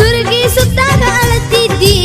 ಸುರುಗಿ ಸುತ್ತಾಗ ಅಳತಿದ್ದಿ